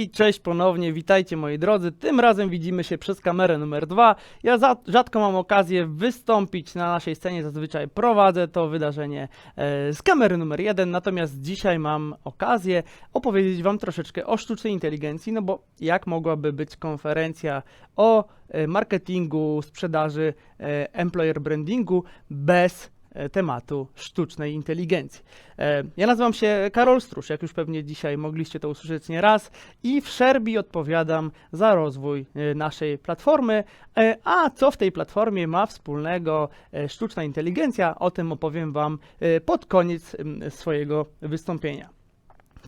I cześć ponownie, witajcie moi drodzy. Tym razem widzimy się przez kamerę numer dwa. Ja za, rzadko mam okazję wystąpić na naszej scenie, zazwyczaj prowadzę to wydarzenie e, z kamery numer jeden, natomiast dzisiaj mam okazję opowiedzieć wam troszeczkę o sztucznej inteligencji, no bo jak mogłaby być konferencja o e, marketingu, sprzedaży, e, employer brandingu bez tematu sztucznej inteligencji. E, Ja nazywam się Karol Strusz, jak już pewnie dzisiaj mogliście to usłyszeć nie raz i w Szerbi odpowiadam za rozwój e, naszej platformy. E, A co w tej platformie ma wspólnego e, sztuczna inteligencja? O tym opowiem Wam e, pod koniec swojego wystąpienia.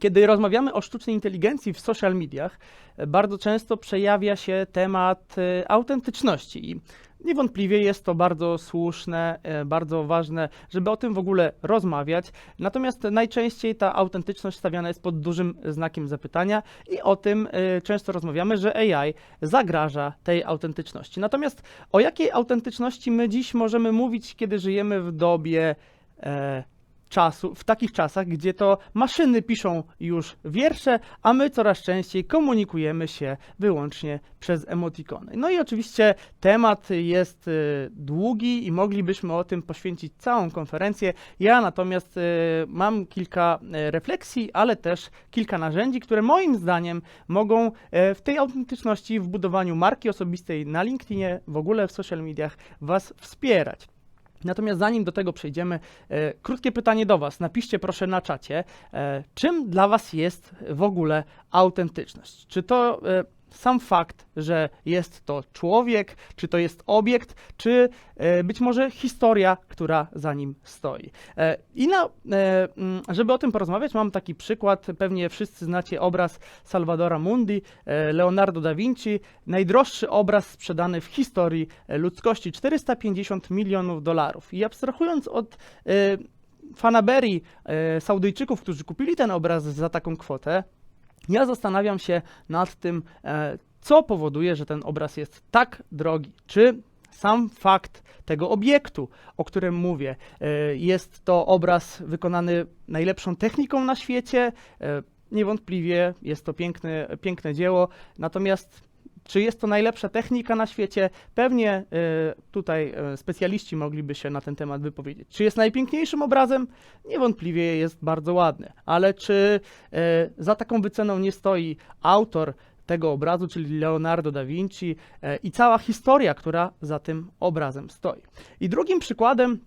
Kiedy rozmawiamy o sztucznej inteligencji w social mediach, e, bardzo często przejawia się temat e, autentyczności i niewątpliwie jest to bardzo słuszne, e, bardzo ważne, żeby o tym w ogóle rozmawiać. Natomiast najczęściej ta autentyczność stawiana jest pod dużym znakiem zapytania i o tym e, często rozmawiamy, że AI zagraża tej autentyczności. Natomiast o jakiej autentyczności my dziś możemy mówić, kiedy żyjemy w dobie e, czasu, w takich czasach, gdzie to maszyny piszą już wiersze, a my coraz częściej komunikujemy się wyłącznie przez emotikony. No i oczywiście temat jest y, długi i moglibyśmy o tym poświęcić całą konferencję. Ja natomiast y, mam kilka y, refleksji, ale też kilka narzędzi, które moim zdaniem mogą w tej autentyczności, w budowaniu marki osobistej na LinkedInie, w ogóle w social mediach Was wspierać. Natomiast zanim do tego przejdziemy, e, krótkie pytanie do Was. Napiszcie proszę na czacie, e, czym dla Was jest w ogóle autentyczność? Czy to e, sam fakt, że jest to człowiek, czy to jest obiekt, czy e, być może historia, która za nim stoi. E, I na, e, mm, żeby o tym porozmawiać, mam taki przykład. Pewnie wszyscy znacie obraz Salvadora Mundi, Leonardo da Vinci, najdroższy obraz sprzedany w historii ludzkości 450 milionów dolarów. I abstrahując od fanaberii Saudyjczyków, którzy kupili ten obraz za taką kwotę, ja zastanawiam się nad tym, e, co powoduje, że ten obraz jest tak drogi. Czy sam fakt tego obiektu, o którym mówię, e, jest to obraz wykonany najlepszą techniką na świecie? E, Niewątpliwie jest to piękne, piękne dzieło, natomiast czy jest to najlepsza technika na świecie? Pewnie e, tutaj e, specjaliści mogliby się na ten temat wypowiedzieć. Czy jest najpiękniejszym obrazem? Niewątpliwie jest bardzo ładny, ale czy e, za taką wyceną nie stoi autor tego obrazu, czyli Leonardo da Vinci i cała historia, która za tym obrazem stoi? I drugim przykładem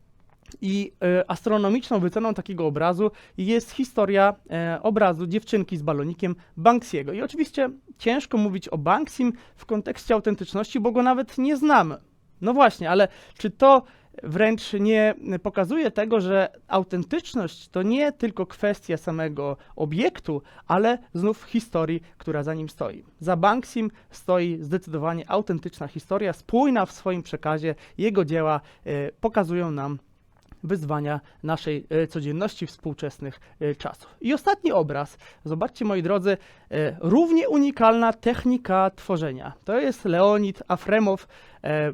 i e, astronomiczną wyceną takiego obrazu jest historia e, obrazu dziewczynki z balonikiem Banksiego. I oczywiście ciężko mówić o Banksim w kontekście autentyczności, bo go nawet nie znamy. No właśnie, ale czy to wręcz nie pokazuje tego, że autentyczność to nie tylko kwestia samego obiektu, ale znów historii, która za nim stoi. Za Banksim stoi zdecydowanie autentyczna historia, spójna w swoim przekazie. Jego dzieła e, pokazują nam wyzwania naszej e, codzienności współczesnych e, czasów. I ostatni obraz, zobaczcie moi drodzy, e, równie unikalna technika tworzenia. To jest Leonid Afremow,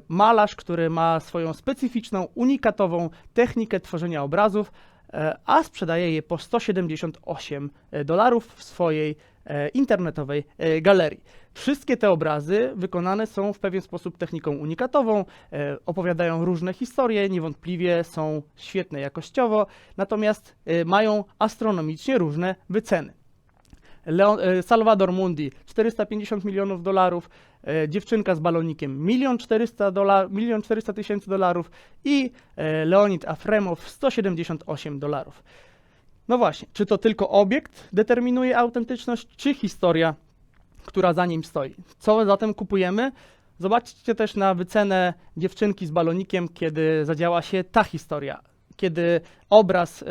malarz, który ma swoją specyficzną, unikatową technikę tworzenia obrazów, a sprzedaje je po 178 dolarów w swojej e, internetowej e, galerii. Wszystkie te obrazy wykonane są w pewien sposób techniką unikatową, e, opowiadają różne historie, niewątpliwie są świetne jakościowo, natomiast mają astronomicznie różne wyceny. Leon, e, Salvador Mundi 450 milionów dolarów, e, dziewczynka z balonikiem 1 400 dola- 1 400 tysięcy dolarów i e, Leonid Afremow 178 dolarów. No właśnie, czy to tylko obiekt determinuje autentyczność, czy historia, która za nim stoi? Co zatem kupujemy? Zobaczcie też na wycenę dziewczynki z balonikiem, kiedy zadziała się ta historia. Kiedy obraz e,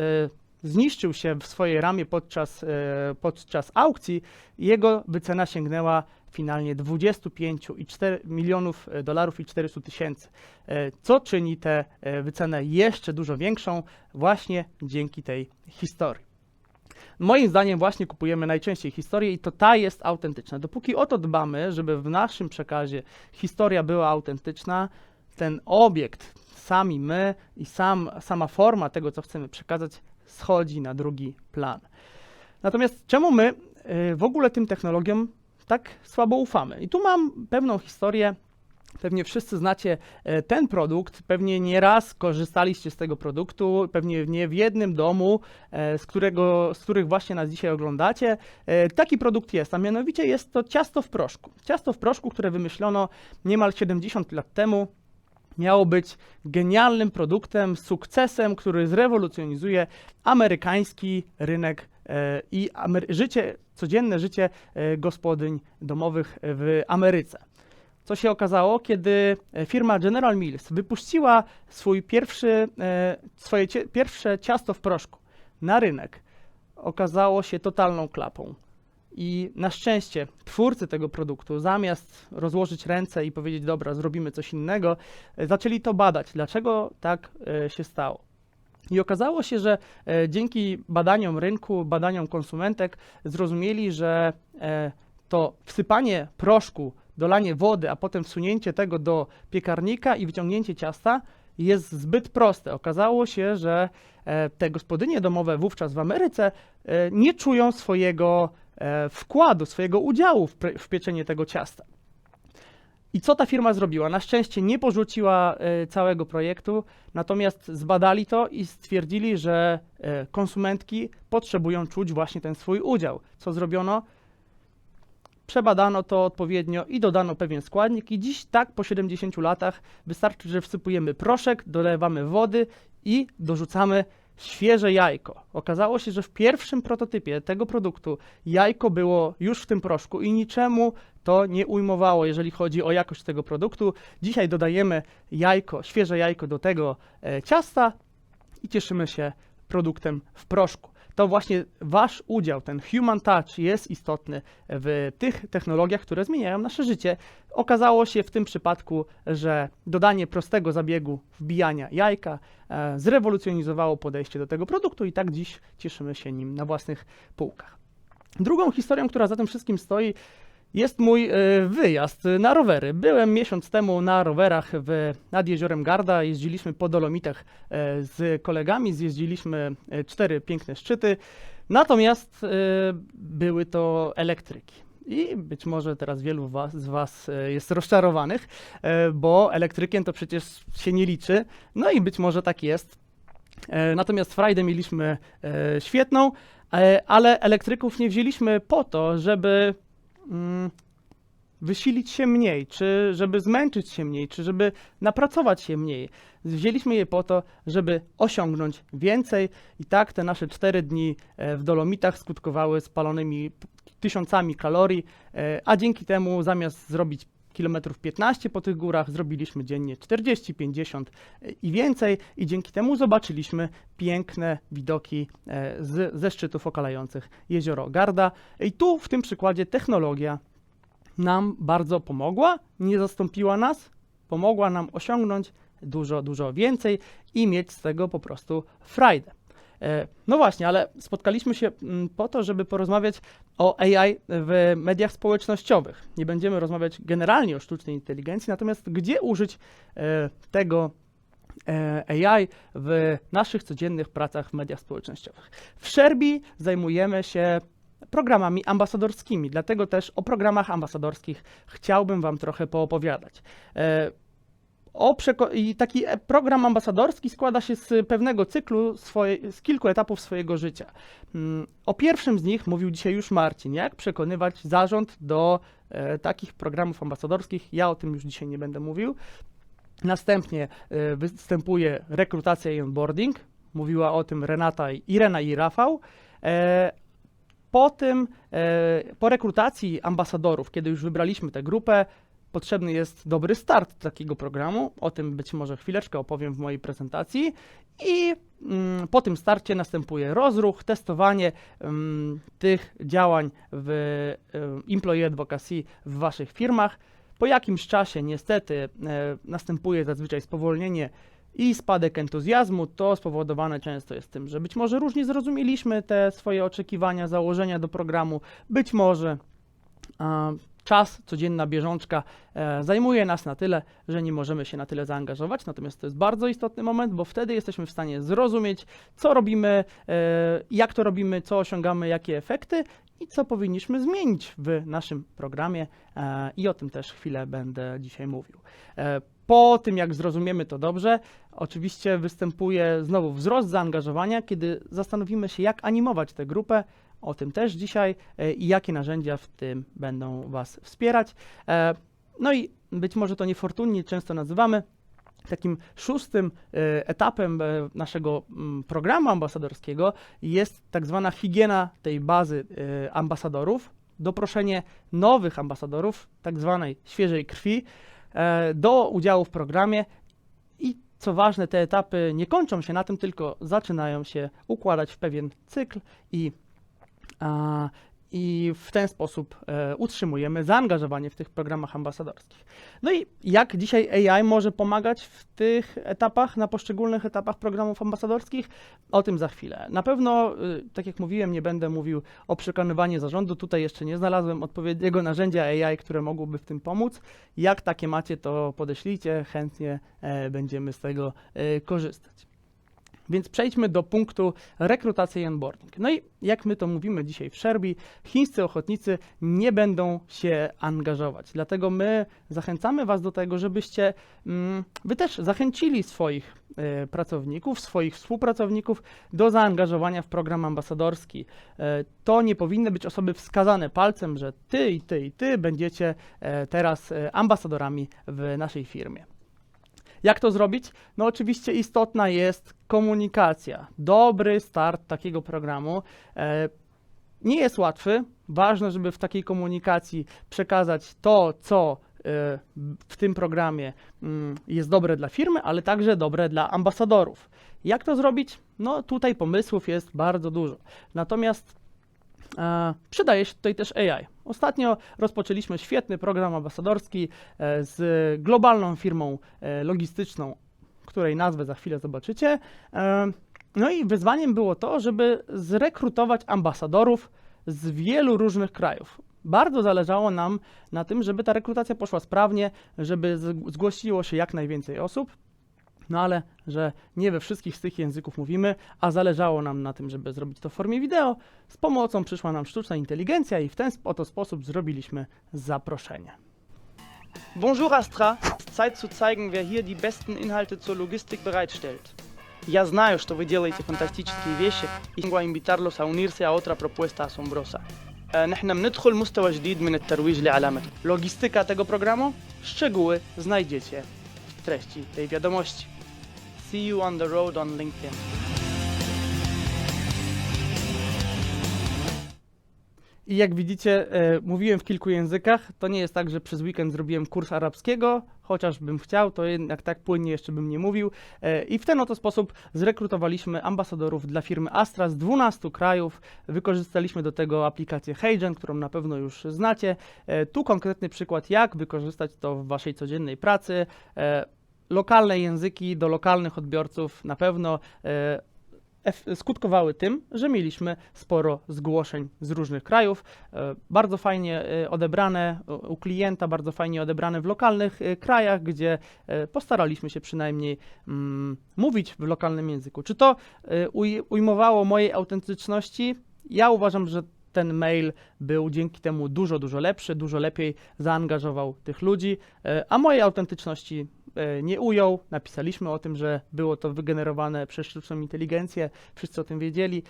zniszczył się w swojej ramie podczas, e, podczas aukcji, jego wycena sięgnęła finalnie 25 i 4 milionów e, dolarów i 400 tysięcy, e, co czyni tę wycenę jeszcze dużo większą właśnie dzięki tej historii. Moim zdaniem właśnie kupujemy najczęściej historię i to ta jest autentyczna. Dopóki o to dbamy, żeby w naszym przekazie historia była autentyczna, ten obiekt, sami my i sam, sama forma tego, co chcemy przekazać, schodzi na drugi plan. Natomiast czemu my y, w ogóle tym technologiom tak słabo ufamy. I tu mam pewną historię. Pewnie wszyscy znacie e, ten produkt, pewnie nie raz korzystaliście z tego produktu, pewnie nie w jednym domu, e, z, którego, z których właśnie nas dzisiaj oglądacie. E, Taki produkt jest, a mianowicie jest to ciasto w proszku. Ciasto w proszku, które wymyślono niemal 70 lat temu miało być genialnym produktem, sukcesem, który zrewolucjonizuje amerykański rynek e, i życie, codzienne życie e, gospodyń domowych w Ameryce. Co się okazało, kiedy e, firma General Mills wypuściła swój pierwszy, swoje pierwsze ciasto w proszku na rynek, okazało się totalną klapą. I na szczęście twórcy tego produktu, zamiast rozłożyć ręce i powiedzieć, dobra, zrobimy coś innego, e, zaczęli to badać, dlaczego tak e, się stało. I okazało się, że e, dzięki badaniom rynku, badaniom konsumentek, zrozumieli, że to wsypanie proszku, dolanie wody, a potem wsunięcie tego do piekarnika i wyciągnięcie ciasta jest zbyt proste. Okazało się, że te gospodynie domowe wówczas w Ameryce nie czują swojego wkładu, swojego udziału w, w pieczenie tego ciasta. I co ta firma zrobiła? Na szczęście nie porzuciła e, całego projektu, natomiast zbadali to i stwierdzili, że e, konsumentki potrzebują czuć właśnie ten swój udział. Co zrobiono? Przebadano to odpowiednio i dodano pewien składnik i dziś tak po 70 latach wystarczy, że wsypujemy proszek, dolewamy wody i dorzucamy świeże jajko. Okazało się, że w pierwszym prototypie tego produktu jajko było już w tym proszku i niczemu to nie ujmowało, jeżeli chodzi o jakość tego produktu. Dzisiaj dodajemy jajko, świeże jajko do tego e, ciasta i cieszymy się produktem w proszku. To właśnie wasz udział, ten human touch jest istotny w tych technologiach, które zmieniają nasze życie. Okazało się w tym przypadku, że dodanie prostego zabiegu wbijania jajka e, zrewolucjonizowało podejście do tego produktu i tak dziś cieszymy się nim na własnych półkach. Drugą historią, która za tym wszystkim stoi, jest mój e, wyjazd na rowery. Byłem miesiąc temu na rowerach w, nad jeziorem Garda. Jeździliśmy po Dolomitach e, z kolegami, zjeździliśmy e, cztery piękne szczyty. Natomiast były to elektryki. I być może teraz wielu was, z Was jest rozczarowanych, bo elektrykiem to przecież się nie liczy. No i być może tak jest. Natomiast frajdę mieliśmy świetną, ale elektryków nie wzięliśmy po to, żeby wysilić się mniej, czy żeby zmęczyć się mniej, czy żeby napracować się mniej. Wzięliśmy je po to, żeby osiągnąć więcej i tak te nasze cztery dni e, w Dolomitach skutkowały spalonymi tysiącami kalorii, e, a dzięki temu zamiast zrobić kilometrów 15 po tych górach, zrobiliśmy dziennie 40, 50 e, i więcej i dzięki temu zobaczyliśmy piękne widoki e, z, ze szczytów okalających jezioro Garda. I tu w tym przykładzie technologia nam bardzo pomogła, nie zastąpiła nas, pomogła nam osiągnąć dużo, dużo więcej i mieć z tego po prostu frajdę. E, No właśnie, ale spotkaliśmy się mm, po to, żeby porozmawiać o AI w mediach społecznościowych. Nie będziemy rozmawiać generalnie o sztucznej inteligencji, natomiast gdzie użyć e, tego e, AI w naszych codziennych pracach w mediach społecznościowych. W Szerbi zajmujemy się programami ambasadorskimi, dlatego też o programach ambasadorskich chciałbym Wam trochę poopowiadać. O I taki e, program ambasadorski składa się z pewnego cyklu, swoje, z kilku etapów swojego życia. Mm, O pierwszym z nich mówił dzisiaj już Marcin, jak przekonywać zarząd do e, takich programów ambasadorskich. Ja o tym już dzisiaj nie będę mówił. Następnie e, występuje rekrutacja i onboarding. Mówiła o tym Renata, Irena i Rafał. E, Po tym, e, po rekrutacji ambasadorów, kiedy już wybraliśmy tę grupę, potrzebny jest dobry start takiego programu. O tym być może chwileczkę opowiem w mojej prezentacji. I mm, po tym starcie następuje rozruch, testowanie mm, tych działań w y, Employee Advocacy w Waszych firmach. Po jakimś czasie niestety e, następuje zazwyczaj spowolnienie i spadek entuzjazmu. To spowodowane często jest tym, że być może różnie zrozumieliśmy te swoje oczekiwania, założenia do programu, być może czas, codzienna bieżączka e, zajmuje nas na tyle, że nie możemy się na tyle zaangażować. Natomiast to jest bardzo istotny moment, bo wtedy jesteśmy w stanie zrozumieć, co robimy, e, jak to robimy, co osiągamy, jakie efekty i co powinniśmy zmienić w naszym programie e, i o tym też chwilę będę dzisiaj mówił. E, po tym, jak zrozumiemy to dobrze, oczywiście występuje znowu wzrost zaangażowania, kiedy zastanowimy się, jak animować tę grupę. O tym też dzisiaj e, i jakie narzędzia w tym będą Was wspierać. E, No i być może to niefortunnie często nazywamy takim szóstym e, etapem naszego mm, programu ambasadorskiego jest tak zwana higiena tej bazy ambasadorów, doproszenie nowych ambasadorów, tak zwanej świeżej krwi, do udziału w programie i co ważne, te etapy nie kończą się na tym, tylko zaczynają się układać w pewien cykl i, i w ten sposób e, utrzymujemy zaangażowanie w tych programach ambasadorskich. No i jak dzisiaj AI może pomagać w tych etapach, na poszczególnych etapach programów ambasadorskich? O tym za chwilę. Na pewno, y, tak jak mówiłem, nie będę mówił o przekonywaniu zarządu. Tutaj jeszcze nie znalazłem odpowiedniego narzędzia AI, które mogłoby w tym pomóc. Jak takie macie, to podeślijcie, chętnie e, będziemy z tego e, korzystać. Więc przejdźmy do punktu rekrutacja i onboarding. No i jak my to mówimy dzisiaj w Szerbi, chińscy ochotnicy nie będą się angażować. Dlatego my zachęcamy Was do tego, żebyście mm, Wy też zachęcili swoich e, pracowników, swoich współpracowników do zaangażowania w program ambasadorski. E, to nie powinny być osoby wskazane palcem, że Ty i Ty i Ty będziecie e, teraz e, ambasadorami w naszej firmie. Jak to zrobić? No oczywiście istotna jest komunikacja. Dobry start takiego programu e, nie jest łatwy. Ważne, żeby w takiej komunikacji przekazać to, co e, w tym programie mm, jest dobre dla firmy, ale także dobre dla ambasadorów. Jak to zrobić? No tutaj pomysłów jest bardzo dużo. Natomiast E, Przydaje się tutaj też AI. Ostatnio rozpoczęliśmy świetny program ambasadorski e, z globalną firmą e, logistyczną, której nazwę za chwilę zobaczycie. E, No i wyzwaniem było to, żeby zrekrutować ambasadorów z wielu różnych krajów. Bardzo zależało nam na tym, żeby ta rekrutacja poszła sprawnie, żeby zgłosiło się jak najwięcej osób No ale, że nie we wszystkich z tych języków mówimy, a zależało nam na tym, żeby zrobić to w formie wideo, z pomocą przyszła nam sztuczna inteligencja i w ten sp- oto sposób zrobiliśmy zaproszenie. Bonjour Astra, Zeit zu zeigen, wer hier die besten Inhalte zur Logistik bereitstellt. Я знаю, что вы делаете фантастические вещи, и vengo a invitarlos a unirse a otra propuesta asombrosa. آه، نحن بندخل مستوى جديد من الترويج لعلامتكم. Logistyka tego programu? Szczegóły znajdziecie w treści tej wiadomości. See you on the road on LinkedIn. I jak widzicie, e, mówiłem w kilku językach. To nie jest tak, że przez weekend zrobiłem kurs arabskiego, chociaż bym chciał, to jednak tak płynnie jeszcze bym nie mówił. E, I w ten oto sposób zrekrutowaliśmy ambasadorów dla firmy Astra z 12 krajów. Wykorzystaliśmy do tego aplikację Heygen, którą na pewno już znacie. E, tu konkretny przykład, jak wykorzystać to w waszej codziennej pracy. E, lokalne języki do lokalnych odbiorców na pewno e, skutkowały tym, że mieliśmy sporo zgłoszeń z różnych krajów. E, Bardzo fajnie e, odebrane u- klienta, bardzo fajnie odebrane w lokalnych krajach, gdzie postaraliśmy się przynajmniej mm, mówić w lokalnym języku. Czy to uj- ujmowało mojej autentyczności? Ja uważam, że ten mail był dzięki temu dużo, dużo lepszy, dużo lepiej zaangażował tych ludzi, a mojej autentyczności nie ujął. Napisaliśmy o tym, że było to wygenerowane przez sztuczną inteligencję, wszyscy o tym wiedzieli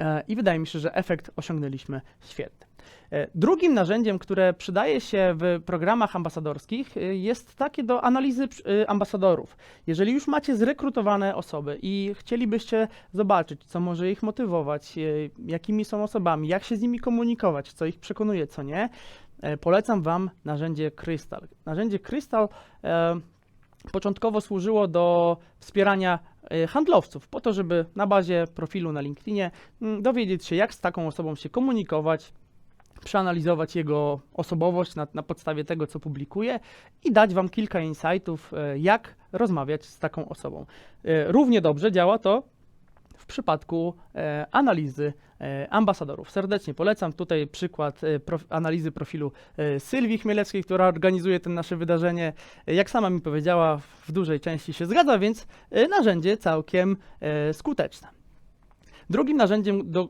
e, i wydaje mi się, że efekt osiągnęliśmy świetny. E, Drugim narzędziem, które przydaje się w programach ambasadorskich, e, jest takie do analizy e, ambasadorów. Jeżeli już macie zrekrutowane osoby i chcielibyście zobaczyć, co może ich motywować, e, jakimi są osobami, jak się z nimi komunikować, co ich przekonuje, co nie, e, polecam Wam narzędzie Crystal. Narzędzie Crystal e, początkowo służyło do wspierania e, handlowców, po to, żeby na bazie profilu na LinkedInie mm, dowiedzieć się, jak z taką osobą się komunikować, przeanalizować jego osobowość na, na podstawie tego, co publikuje i dać Wam kilka insightów, e, jak rozmawiać z taką osobą. E, Równie dobrze działa to w przypadku e, analizy e, ambasadorów. Serdecznie polecam tutaj przykład e, prof, analizy profilu e, Sylwii Chmielewskiej, która organizuje to nasze wydarzenie. E, Jak sama mi powiedziała, w dużej części się zgadza, więc e, narzędzie całkiem e, skuteczne. Drugim narzędziem, do, e,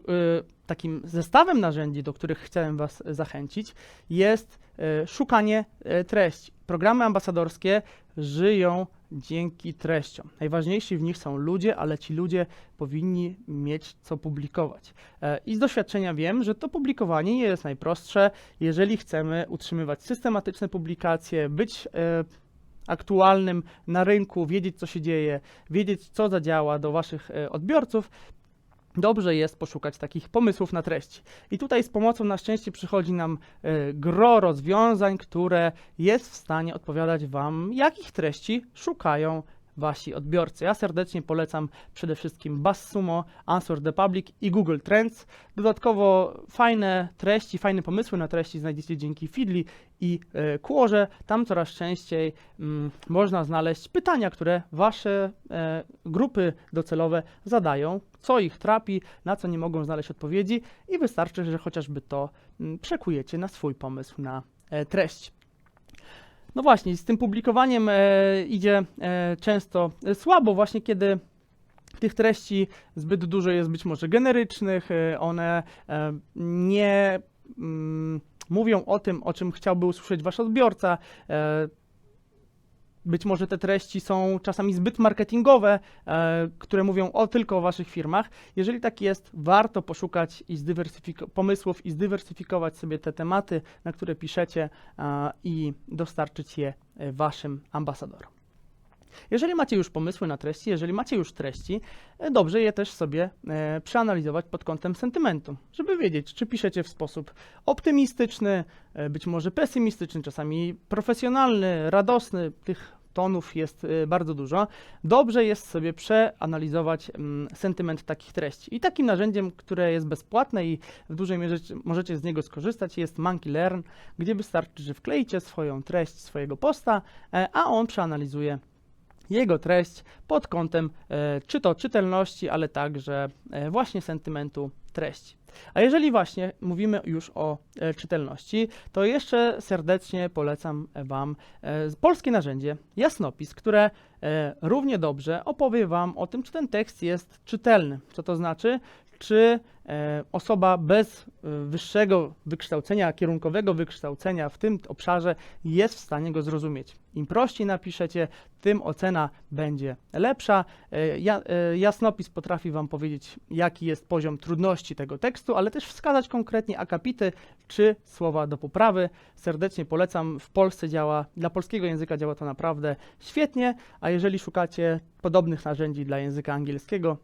takim zestawem narzędzi, do których chciałem Was zachęcić, jest e, szukanie e, treści. Programy ambasadorskie żyją dzięki treściom. Najważniejsi w nich są ludzie, ale ci ludzie powinni mieć co publikować. E, I z doświadczenia wiem, że to publikowanie nie jest najprostsze, jeżeli chcemy utrzymywać systematyczne publikacje, być e, aktualnym na rynku, wiedzieć co się dzieje, wiedzieć co zadziała do Waszych e, odbiorców. Dobrze jest poszukać takich pomysłów na treści. I tutaj z pomocą na szczęście przychodzi nam e, gro rozwiązań, które jest w stanie odpowiadać Wam, jakich treści szukają Wasi odbiorcy. Ja serdecznie polecam przede wszystkim BuzzSumo, Answer the Public i Google Trends. Dodatkowo fajne treści, fajne pomysły na treści znajdziecie dzięki Feedly i e, Quorze. Tam coraz częściej mm, można znaleźć pytania, które Wasze e, grupy docelowe zadają, co ich trapi, na co nie mogą znaleźć odpowiedzi i wystarczy, że chociażby to mm, przekujecie na swój pomysł na e, treść. No właśnie, z tym publikowaniem e, idzie e, często słabo, właśnie kiedy tych treści zbyt dużo jest być może generycznych, e, one e, nie mm, mówią o tym, o czym chciałby usłyszeć wasz odbiorca. E, być może te treści są czasami zbyt marketingowe, e, które mówią o, tylko o waszych firmach. Jeżeli tak jest, warto poszukać i pomysłów i zdywersyfikować sobie te tematy, na które piszecie e, i dostarczyć je e, waszym ambasadorom. Jeżeli macie już pomysły na treści, jeżeli macie już treści, e, dobrze je też sobie e, przeanalizować pod kątem sentymentu, żeby wiedzieć, czy piszecie w sposób optymistyczny, e, być może pesymistyczny, czasami profesjonalny, radosny. Tych tonów jest e, bardzo dużo. Dobrze jest sobie przeanalizować mm, sentyment takich treści. I takim narzędziem, które jest bezpłatne i w dużej mierze możecie z niego skorzystać, jest Monkey Learn, gdzie wystarczy, że wkleicie swoją treść swojego posta, e, a on przeanalizuje jego treść pod kątem e, czy to czytelności, ale także e, właśnie sentymentu treści. A jeżeli właśnie mówimy już o e, czytelności, to jeszcze serdecznie polecam Wam e, polskie narzędzie Jasnopis, które e, równie dobrze opowie Wam o tym, czy ten tekst jest czytelny. Co to znaczy? Czy e, osoba bez e, wyższego wykształcenia, kierunkowego wykształcenia w tym obszarze jest w stanie go zrozumieć. Im prościej napiszecie, tym ocena będzie lepsza. E, Ja, jasnopis potrafi Wam powiedzieć, jaki jest poziom trudności tego tekstu, ale też wskazać konkretnie akapity czy słowa do poprawy. Serdecznie polecam. W Polsce działa, dla polskiego języka działa to naprawdę świetnie, a jeżeli szukacie podobnych narzędzi dla języka angielskiego,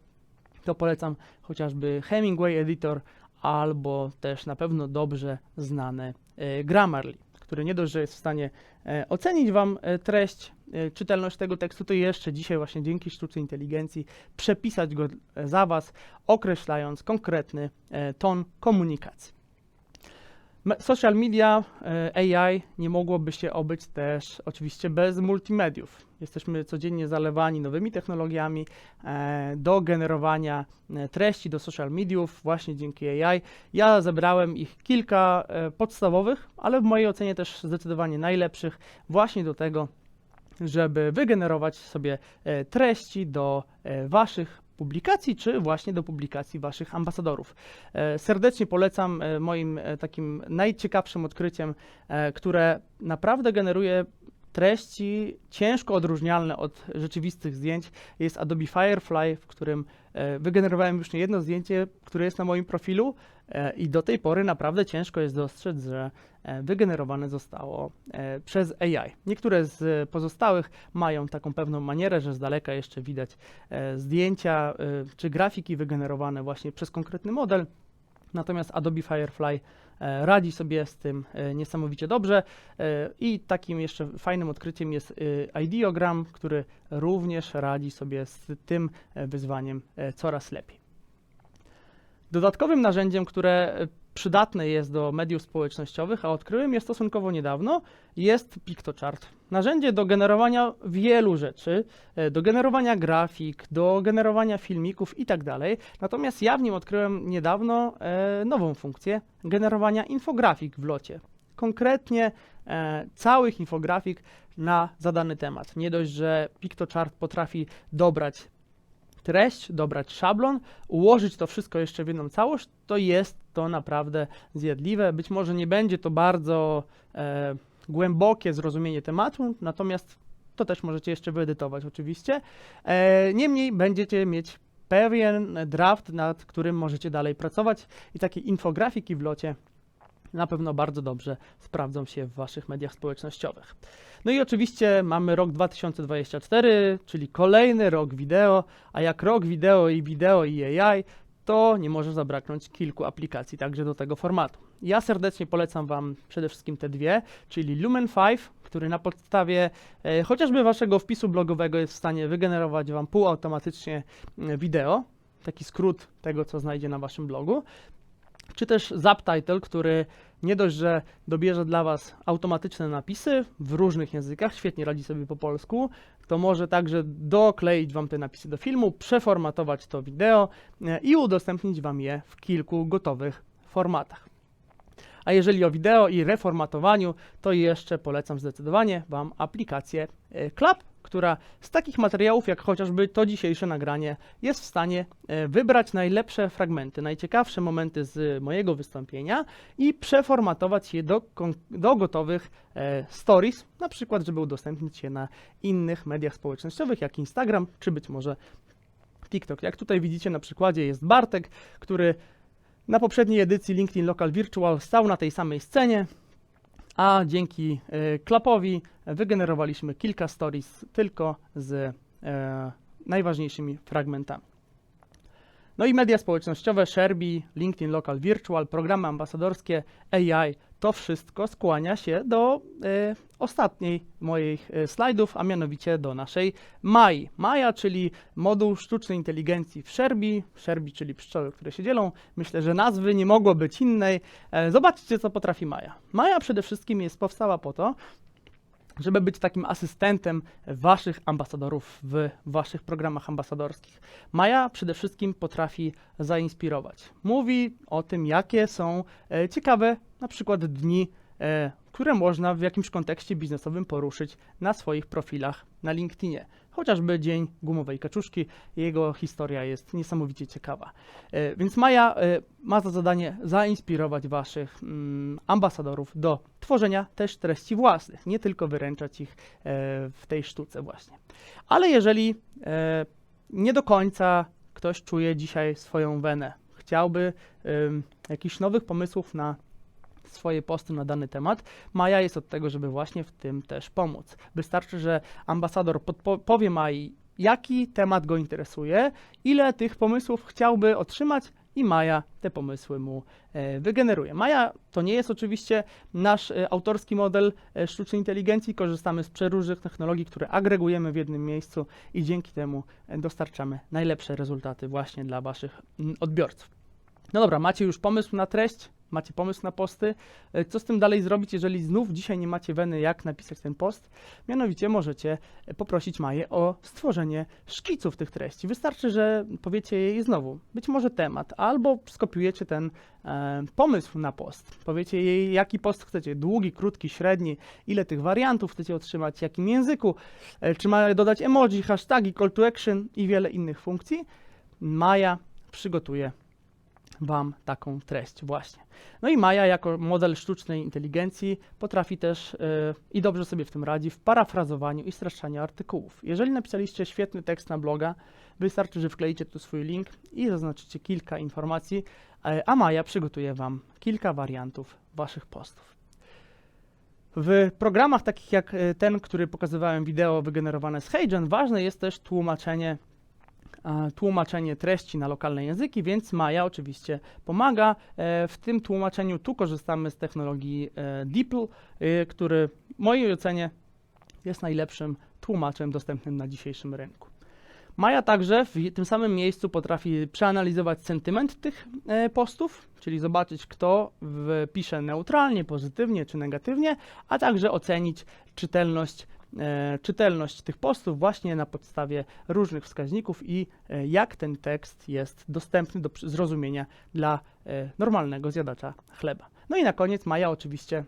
to polecam chociażby Hemingway Editor albo też na pewno dobrze znany e, Grammarly, który nie dość, że jest w stanie e, ocenić Wam e, treść, e, czytelność tego tekstu, to jeszcze dzisiaj właśnie dzięki sztucznej inteligencji przepisać go za Was, określając konkretny ton komunikacji. Social media, e, AI nie mogłoby się obyć też oczywiście bez multimediów. Jesteśmy codziennie zalewani nowymi technologiami e, do generowania e, treści do social mediów właśnie dzięki AI. Ja zebrałem ich kilka podstawowych, ale w mojej ocenie też zdecydowanie najlepszych właśnie do tego, żeby wygenerować sobie treści do Waszych publikacji, czy właśnie do publikacji Waszych ambasadorów. E, Serdecznie polecam e, moim e, takim najciekawszym odkryciem, które naprawdę generuje treści ciężko odróżnialne od rzeczywistych zdjęć. Jest Adobe Firefly, w którym wygenerowałem już nie jedno zdjęcie, które jest na moim profilu i do tej pory naprawdę ciężko jest dostrzec, że e, wygenerowane zostało e, przez AI. Niektóre z pozostałych mają taką pewną manierę, że z daleka jeszcze widać e, zdjęcia e, czy grafiki wygenerowane właśnie przez konkretny model. Natomiast Adobe Firefly e, radzi sobie z tym e, niesamowicie dobrze e, i takim jeszcze fajnym odkryciem jest e, Ideogram, który również radzi sobie z tym e, wyzwaniem e, coraz lepiej. Dodatkowym narzędziem, które przydatne jest do mediów społecznościowych, a odkryłem je stosunkowo niedawno, jest Pictochart. Narzędzie do generowania wielu rzeczy, e, do generowania grafik, do generowania filmików i tak. Natomiast ja w nim odkryłem niedawno e, nową funkcję generowania infografik w locie. Konkretnie e, całych infografik na zadany temat. Nie dość, że Pictochart potrafi dobrać treść, dobrać szablon, ułożyć to wszystko jeszcze w jedną całość, to jest to naprawdę zjadliwe. Być może nie będzie to bardzo e, głębokie zrozumienie tematu, natomiast to też możecie jeszcze wyedytować oczywiście. E, niemniej będziecie mieć pewien draft, nad którym możecie dalej pracować i takie infografiki w locie na pewno bardzo dobrze sprawdzą się w Waszych mediach społecznościowych. No i oczywiście mamy rok 2024, czyli kolejny rok wideo, a jak rok wideo i wideo i AI, to nie może zabraknąć kilku aplikacji także do tego formatu. Ja serdecznie polecam Wam przede wszystkim te dwie, czyli Lumen 5, który na podstawie e, chociażby Waszego wpisu blogowego jest w stanie wygenerować Wam półautomatycznie e, wideo, taki skrót tego, co znajdzie na Waszym blogu, czy też Zaptitle, który nie dość, że dobierze dla Was automatyczne napisy w różnych językach, świetnie radzi sobie po polsku, to może także dokleić Wam te napisy do filmu, przeformatować to wideo e, i udostępnić Wam je w kilku gotowych formatach. A jeżeli o wideo i reformatowaniu, to jeszcze polecam zdecydowanie Wam aplikację e, Clap, która z takich materiałów, jak chociażby to dzisiejsze nagranie, jest w stanie e, wybrać najlepsze fragmenty, najciekawsze momenty z mojego wystąpienia i przeformatować je do, do gotowych e, stories, na przykład, żeby udostępnić je na innych mediach społecznościowych, jak Instagram, czy być może TikTok. Jak tutaj widzicie na przykładzie jest Bartek, który na poprzedniej edycji LinkedIn Local Virtual stał na tej samej scenie, a dzięki e, Klapowi wygenerowaliśmy kilka stories tylko z e, najważniejszymi fragmentami. No i media społecznościowe, Sherby, LinkedIn Local Virtual, programy ambasadorskie, AI, to wszystko skłania się do e, ostatniej moich e, slajdów, a mianowicie do naszej MAI. Maja, czyli moduł sztucznej inteligencji w Sherby, Sherby, czyli pszczoły, które się dzielą. Myślę, że nazwy nie mogło być innej. E, zobaczcie, co potrafi Maja. Maja przede wszystkim jest powstała po to, żeby być takim asystentem waszych ambasadorów w waszych programach ambasadorskich. Maja przede wszystkim potrafi zainspirować. Mówi o tym, jakie są e, ciekawe na przykład dni, e, które można w jakimś kontekście biznesowym poruszyć na swoich profilach na LinkedInie. Chociażby Dzień Gumowej Kaczuszki, jego historia jest niesamowicie ciekawa. E, więc Maja e, ma za zadanie zainspirować waszych mm, ambasadorów do tworzenia też treści własnych, nie tylko wyręczać ich e, w tej sztuce właśnie. Ale jeżeli nie do końca ktoś czuje dzisiaj swoją wenę, chciałby jakichś nowych pomysłów na swoje posty na dany temat, Maja jest od tego, żeby właśnie w tym też pomóc. Wystarczy, że ambasador powie Mai, jaki temat go interesuje, ile tych pomysłów chciałby otrzymać i Maja te pomysły mu e, wygeneruje. Maja to nie jest oczywiście nasz e, autorski model e, sztucznej inteligencji. Korzystamy z przeróżnych technologii, które agregujemy w jednym miejscu i dzięki temu dostarczamy najlepsze rezultaty właśnie dla Waszych mm, odbiorców. No dobra, macie już pomysł na treść? Macie pomysł na posty? E, Co z tym dalej zrobić, jeżeli znów dzisiaj nie macie weny, jak napisać ten post? Mianowicie możecie poprosić Maję o stworzenie szkiców tych treści. Wystarczy, że powiecie jej znowu, być może temat, albo skopiujecie ten e, pomysł na post. Powiecie jej, jaki post chcecie, długi, krótki, średni, ile tych wariantów chcecie otrzymać, w jakim języku, e, czy ma dodać emoji, hasztagi, call to action i wiele innych funkcji. Maja przygotuje Wam taką treść właśnie. No i Maja jako model sztucznej inteligencji potrafi też yy, i dobrze sobie w tym radzi w parafrazowaniu i streszczaniu artykułów. Jeżeli napisaliście świetny tekst na bloga, wystarczy, że wkleicie tu swój link i zaznaczycie kilka informacji, e, a Maja przygotuje Wam kilka wariantów Waszych postów. W programach takich jak e, ten, który pokazywałem wideo wygenerowane z HeyGen, ważne jest też tłumaczenie tłumaczenie treści na lokalne języki, więc Maja oczywiście pomaga e, w tym tłumaczeniu. Tu korzystamy z technologii e, DeepL, e, który w mojej ocenie jest najlepszym tłumaczem dostępnym na dzisiejszym rynku. Maja także w tym samym miejscu potrafi przeanalizować sentyment tych postów, czyli zobaczyć, kto pisze neutralnie, pozytywnie czy negatywnie, a także ocenić czytelność, czytelność tych postów właśnie na podstawie różnych wskaźników i e, jak ten tekst jest dostępny do zrozumienia dla e, normalnego zjadacza chleba. No i na koniec Maja oczywiście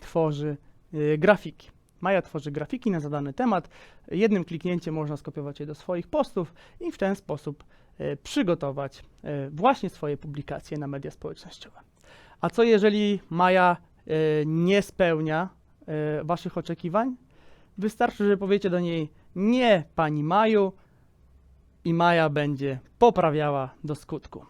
tworzy e, grafiki. Maja tworzy grafiki na zadany temat. Jednym kliknięciem można skopiować je do swoich postów i w ten sposób e, przygotować e, właśnie swoje publikacje na media społecznościowe. A co jeżeli Maja e, nie spełnia e, Waszych oczekiwań? Wystarczy, że powiecie do niej nie, pani Maju, i Maja będzie poprawiała do skutku.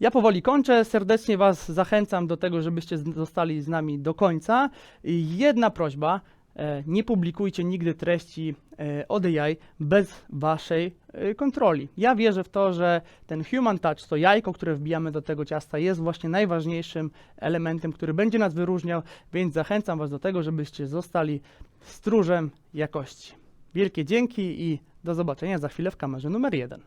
Ja powoli kończę. Serdecznie Was zachęcam do tego, żebyście zostali z nami do końca. Jedna prośba: e, nie publikujcie nigdy treści e, od AI bez Waszej e, kontroli. Ja wierzę w to, że ten human touch, to jajko, które wbijamy do tego ciasta, jest właśnie najważniejszym elementem, który będzie nas wyróżniał, więc zachęcam Was do tego, żebyście zostali stróżem jakości. Wielkie dzięki i do zobaczenia za chwilę w kamerze numer jeden.